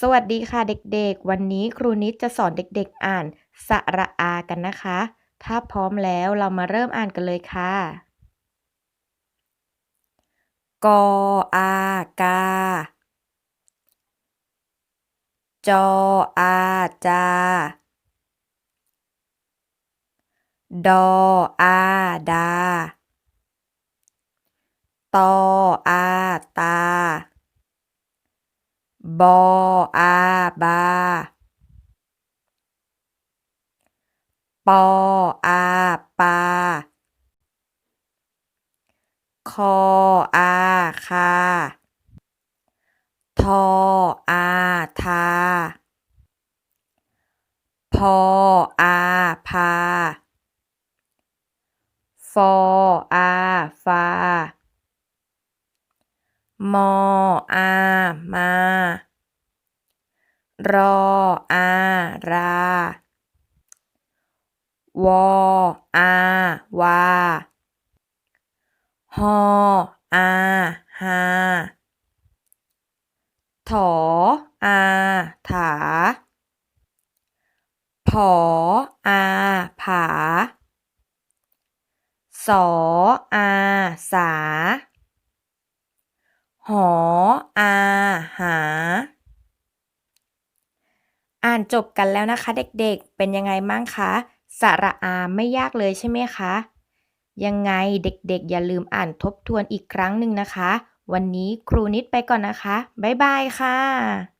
สวัสดีค่ะเด็กๆ วันนี้ครูนิดจะสอนเด็กๆอ่านสระอากันนะคะ ถ้าพร้อมแล้วเรามาเริ่มอ่านกันเลยค่ะ กออากา จออาจา ดออาดา ตออาตา บออาบา ปออาปา คออาคา ทออาทา พออาพา ฟออาฟา มออา มา รออา ราวออาวาฮออาฮาถออาถาผออาผาสออาสา หออาหา อ่านจบกันแล้วนะคะ เด็กๆ เป็นยังไงบ้างคะสระอาไม่ยากเลยใช่ไหมคะ ยังไงเด็กๆ อย่าลืมอ่านทบทวนอีกครั้งหนึ่งนะคะ วันนี้ครูนิดไปก่อนนะคะ บ๊ายบายค่ะ